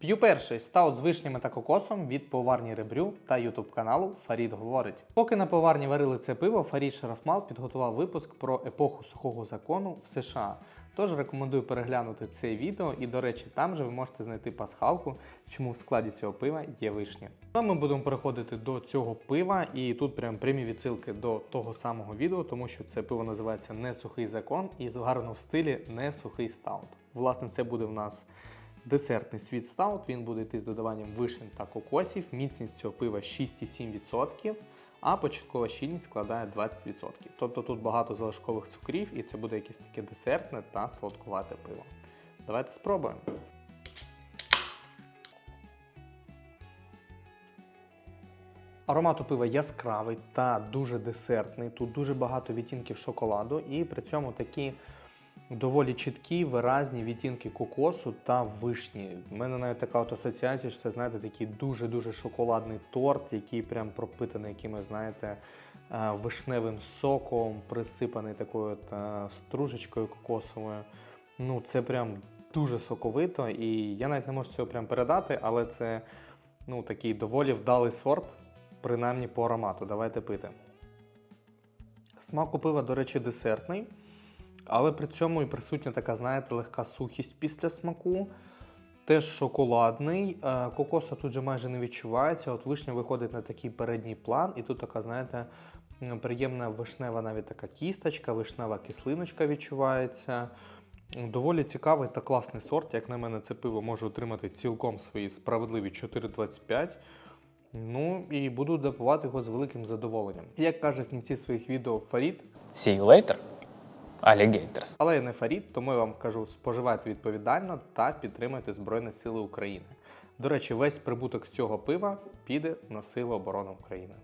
П'ю перший стаут з вишнями та кокосом від поварні Ребрю та ютуб каналу Фарід говорить. Поки на поварні варили це пиво, Фарід Шарафмал підготував випуск про епоху сухого закону в США. Тож рекомендую переглянути це відео, і, до речі, там же ви можете знайти пасхалку, чому в складі цього пива є вишня. Ну, А ми будемо переходити до цього пива, і тут прям прямі відсилки до того самого відео, тому що це пиво називається Не сухий закон і гарно в стилі не сухий стаут. Власне, це буде в нас десертний світ стаут. Він буде йти з додаванням вишень та кокосів. Міцність цього пива 6,7%, а початкова щільність складає 20%. Тобто тут багато залишкових цукрів, і це буде якесь таке десертне та сладкувате пиво. Давайте спробуємо. Аромат у пива яскравий та дуже десертний. Тут дуже багато відтінків шоколаду, і при цьому такі доволі чіткі, виразні відтінки кокосу та вишні. У мене навіть така от асоціація, що це знаєте, такий дуже-дуже шоколадний торт, який прям пропитаний якимось, знаєте, е, вишневим соком, присипаний такою от е, стружечкою кокосовою. Ну, це прям дуже соковито, і я навіть не можу цього прям передати, але це ну, такий доволі вдалий сорт, принаймні по аромату. Давайте пити. Смак у пива, до речі, десертний, але при цьому і присутня така, знаєте, легка сухість після смаку. Теж шоколадний. Е, Кокоса тут же майже не відчувається. От вишня виходить на такий передній план, і тут така, знаєте, приємна вишнева навіть така кісточка, вишнева кислиночка відчувається. Доволі цікавий та класний сорт. Як на мене, це пиво може отримати цілком свої справедливі 4,25. Ну і буду допивати його з великим задоволенням. Як каже в кінці своїх відео Фарід, See you later, alligators. але я не Фарід, тому я вам кажу, споживайте відповідально та підтримуйте Збройні Сили України. До речі, весь прибуток цього пива піде на Сили оборони України.